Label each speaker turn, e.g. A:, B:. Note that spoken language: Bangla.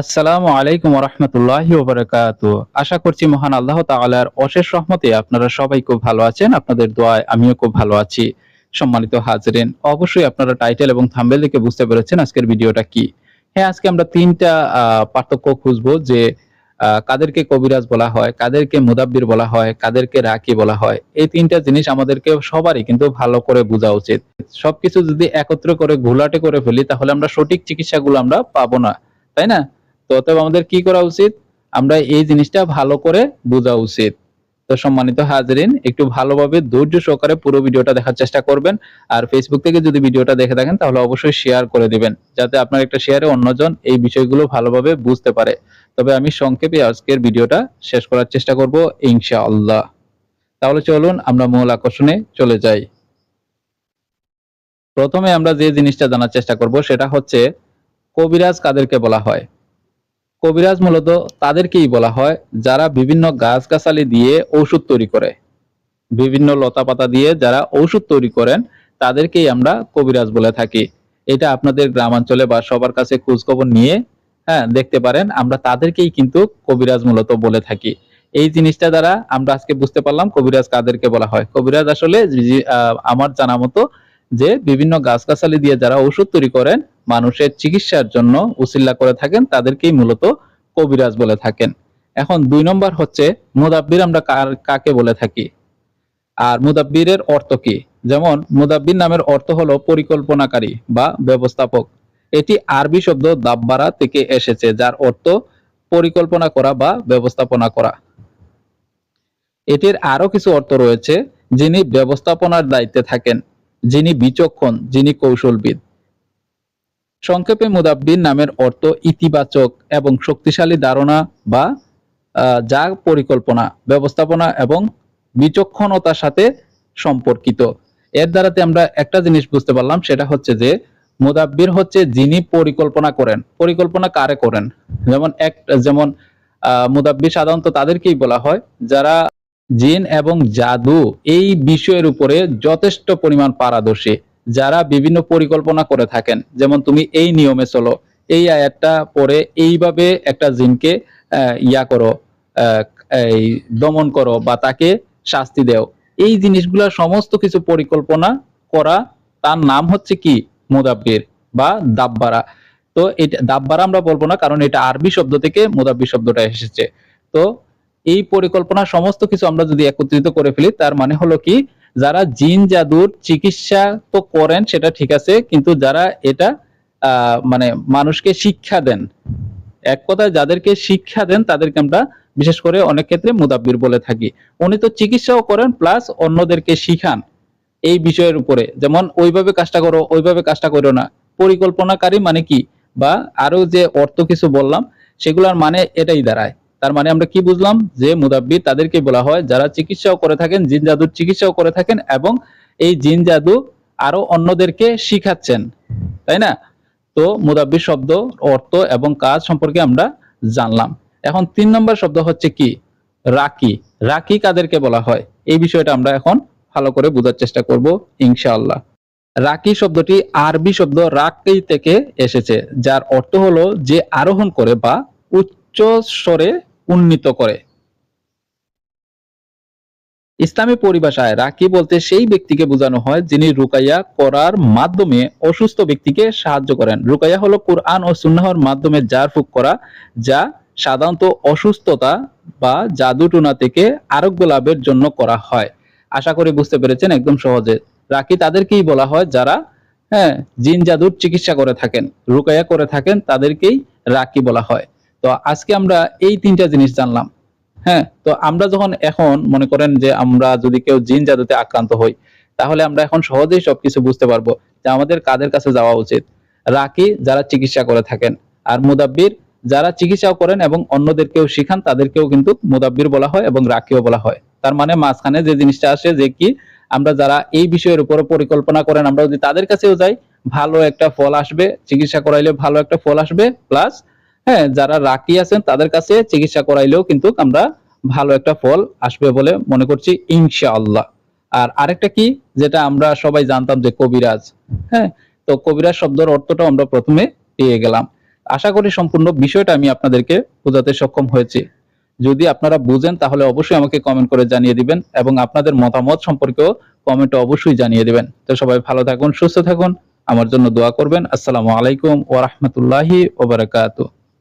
A: আসসালামু আলাইকুম রহমতুল্লাহ ওবরাকাত। আশা করছি মহান আল্লাহ তাআলার অশেষ রহমতে আপনারা সবাই খুব ভালো আছেন, আপনাদের দোয়ায় আমিও খুব ভালো আছি। সম্মানিত হাজরিন, অবশ্যই আপনারা টাইটেল এবং থাম্বেল দেখে বুঝতে পেরেছেন আজকের ভিডিওটা কি। হ্যাঁ আজকে আমরা তিনটা পার্থক্য খুঁজবো যে কাদেরকে কবিরাজ বলা হয়, কাদেরকে মুদাব্বির বলা হয়, কাদেরকে রাকি বলা হয়। এই তিনটা জিনিস আমাদেরকে সবারই কিন্তু ভালো করে বোঝা উচিত। সবকিছু যদি একত্র করে, ঘোলাটে করে ফেলি, তাহলে আমরা সঠিক চিকিৎসাগুলো আমরা পাবো না। তাই না? অতএব আমাদের কি করা উচিত? আমরা এই জিনিসটা ভালো করে বোঝা উচিত। তো সম্মানিত হাজরিন, একটু ভালোভাবে ধৈর্য সহকারে পুরো ভিডিওটা দেখার চেষ্টা করবেন। আর ফেসবুক থেকে যদি ভিডিওটা দেখে থাকেন, তাহলে অবশ্যই শেয়ার করে দিবেন, যাতে আপনার একটা শেয়ারে অন্যজন এই বিষয়গুলো ভালোভাবে বুঝতে পারে। তবে আমি সংক্ষেপে আজকের ভিডিওটা শেষ করার চেষ্টা করব, ইনশাআল্লাহ। তাহলে চলুন আমরা মূল আকর্ষণে চলে যাই। প্রথমে আমরা যে জিনিসটা জানার চেষ্টা করব, সেটা হচ্ছে কবিরাজ কাদেরকে বলা হয়? কবিরাজ মূলত তাদেরকেই বলা হয়, যারা বিভিন্ন গাছগাছালি দিয়ে ঔষধ তৈরি করে। বিভিন্ন লতা পাতা দিয়ে যারা ঔষধ তৈরি করেন, তাদেরকেই আমরা কবিরাজ বলে থাকি। এটা আপনাদের গ্রামাঞ্চলে বা সবার কাছে খোঁজ খবর নিয়ে হ্যাঁ দেখতে পারেন। আমরা তাদেরকেই কিন্তু কবিরাজ মূলত বলে থাকি। এই জিনিসটা দ্বারা আমরা আজকে বুঝতে পারলাম কবিরাজ কাদেরকে বলা হয়। কবিরাজ আসলে আমার জানা মতো যে বিভিন্ন গাছগাছালি দিয়ে যারা ঔষধ তৈরি করেন মানুষের চিকিৎসার জন্য উসিল্লা করে থাকেন, তাদেরকেই মূলত কবিরাজ বলে থাকেন। এখন দুই নম্বর হচ্ছে মুদাব্বির আমরা কাকে বলে থাকি? আর মুদাব্বিরের অর্থ কি? যেমন মুদাব্বির নামের অর্থ হলো পরিকল্পনাকারী বা ব্যবস্থাপক। এটি আরবি শব্দ দাব্বারা থেকে এসেছে, যার অর্থ পরিকল্পনা করা বা ব্যবস্থাপনা করা। এটির আরও কিছু অর্থ রয়েছে, যিনি ব্যবস্থাপনার দায়িত্বে থাকেন, যিনি বিচক্ষণ, যিনি কৌশলবিদ। সংক্ষেপে মুদাব্বির নামের অর্থ ইতিবাচক এবং শক্তিশালী ধারণা বা যা পরিকল্পনা, ব্যবস্থাপনা এবং বিচক্ষণতার সাথে সম্পর্কিত। এর দ্বারাতে আমরা একটা জিনিস বুঝতে পারলাম, সেটা হচ্ছে যে মুদাব্বির হচ্ছে যিনি পরিকল্পনা করেন। পরিকল্পনা কারে করেন? যেমন এক, যেমন মুদাব্বির সাধারণত তাদেরকেই বলা হয়, যারা জিন এবং জাদু এই বিষয়ের উপরে যথেষ্ট পরিমাণ পারদর্শী। যারা বিভিন্ন পরিকল্পনা করে থাকেন, যেমন তুমি এই নিয়মে চলো, এই আয়াতটা পরে এইভাবে একটা জিনকে ইয়া করো এই দমন করো বা তাকে শাস্তি দেও। এই জিনিসগুলা সমস্ত কিছু পরিকল্পনা করা, তার নাম হচ্ছে কি? মুদাব্বির বা দাব্বারা। তো এটা, দাব্বারা আমরা বলব না, কারণ এটা আরবি শব্দ থেকে মুদাব্বির শব্দটা এসেছে। তো এই পরিকল্পনা সমস্ত কিছু আমরা যদি একত্রিত করে ফেলি, তার মানে হলো কি? যারা জিন জাদুর চিকিৎসা তো করেন, সেটা ঠিক আছে, কিন্তু যারা এটা মানে মানুষকে শিক্ষা দেন, এক কথায় যাদেরকে শিক্ষা দেন, তাদেরকে আমরা বিশেষ করে অনেক ক্ষেত্রে মুদাব্বির বলে থাকি। উনি তো চিকিৎসাও করেন, প্লাস অন্যদেরকে শিখান এই বিষয়ের উপরে। যেমন, ওইভাবে কাজটা করো, ওইভাবে কাজটা করো না। পরিকল্পনাকারী মানে কি? বা আরও যে অর্থ কিছু বললাম, সেগুলোর মানে এটাই দাঁড়ায়। তার মানে আমরা কি বুঝলাম? যে মুদাব্বির তাদেরকে বলা হয় যারা চিকিৎসাও করে থাকেন, জিন জাদুর চিকিৎসাও করে থাকেন এবং এই জিন জাদু আরও অন্যদেরকে শিখাচ্ছেন। তাই না? তো মুদাব্বির শব্দ, অর্থ এবং কাজ সম্পর্কে আমরা জানলাম। এখন তিন নম্বর শব্দ হচ্ছে কি? রাকি। রাকি কাদেরকে বলা হয়? এই বিষয়টা আমরা এখন ভালো করে বোঝার চেষ্টা করব, ইনশাআল্লাহ। রাকি শব্দটি আরবি শব্দ রাকি থেকে এসেছে, যার অর্থ হলো যে আরোহণ করে বা উচ্চ স্বরে উন্নীত করে। ইসলামী পরিভাষায় রাকি বলতে সেই ব্যক্তিকে বোঝানো হয় যিনি রুকাইয়া করার মাধ্যমে অসুস্থ ব্যক্তিকে সাহায্য করেন। রুকাইয়া হলো কোরআন ও সুন্নাহর মাধ্যমে জার ফুক করা, যা সাধারণত অসুস্থতা বা জাদুটুনা থেকে আরোগ্য লাভের জন্য করা হয়। আশা করি বুঝতে পেরেছেন একদম সহজে। রাকি তাদেরকেই বলা হয় যারা হ্যাঁ জিন জাদুর চিকিৎসা করে থাকেন, রুকাইয়া করে থাকেন, তাদেরকেই রাকি বলা হয়। তো আজকে আমরা এই তিনটা জিনিস জানলাম হ্যাঁ? তো আমরা যখন এখন মনে করেন যে আমরা যদি কেউ জিন জাদুতে আক্রান্ত হই, তাহলে আমরা এখন সহজেই সবকিছু বুঝতে পারব যে আমাদের কাদের কাছে যাওয়া উচিত। রাকি যারা চিকিৎসা করে থাকেন আর মুদাব্বির যারা চিকিৎসাও করেন এবং অন্যদেরকেও শিখান, তাদেরকেও কিন্তু মুদাব্বির বলা হয় এবং রাকিও বলা হয়। তার মানে মাঝখানে যে জিনিসটা আসে যে কি, আমরা যারা এই বিষয়ের উপরে পরিকল্পনা করেন, আমরা যদি তাদের কাছেও যাই, ভালো একটা ফল আসবে, চিকিৎসা করাইলে ভালো একটা ফল আসবে প্লাস হ্যাঁ যারা রাকি আছেন, তাদের কাছে চিকিৎসা করাইলেও কিন্তু আমরা ভালো একটা ফল আসবে বলে মনে করছি, ইনশাআল্লাহ। আর আরেকটা কি, যেটা আমরা সবাই জানতাম যে কবিরাজ হ্যাঁ? তো কবিরাজ শব্দের অর্থটাও আমরা প্রথমে পেয়ে গেলাম। আশা করি সম্পূর্ণ বিষয়টা আমি আপনাদেরকে বোঝাতে সক্ষম হয়েছি। যদি আপনারা বুঝেন, তাহলে অবশ্যই আমাকে কমেন্ট করে জানিয়ে দিবেন এবং আপনাদের মতামত সম্পর্কেও কমেন্টে অবশ্যই জানিয়ে দিবেন। তো সবাই ভালো থাকুন, সুস্থ থাকুন। আমার জন্য দোয়া করবেন। আসসালামু আলাইকুম ওয়া রাহমাতুল্লাহি